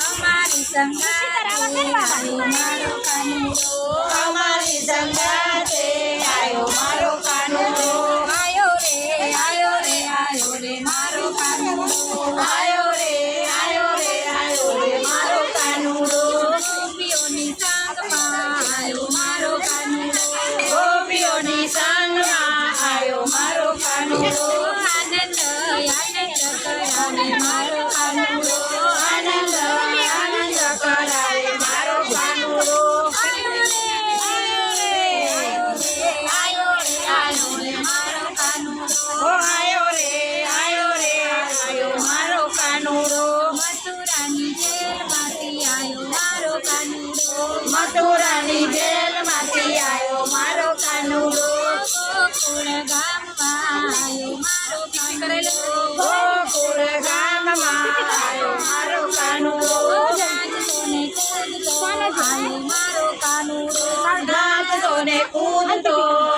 અમારી સંગાતે મારો કાનુડો આયો મારો કાનુડો. મથુરાની જેલમાંથી આયો મારો કાનુડો. મથુરાની જેલમાંથી આયો મારો કાનુડો. ગોકુળ ગામમાં આયો મારો કાનુડો. ગોકુળ ગામમાં આયો મારો કાનુડો. નાચતો ને કૂદતો આયો મારો કાનુડો. નાચતો ને કૂદતો.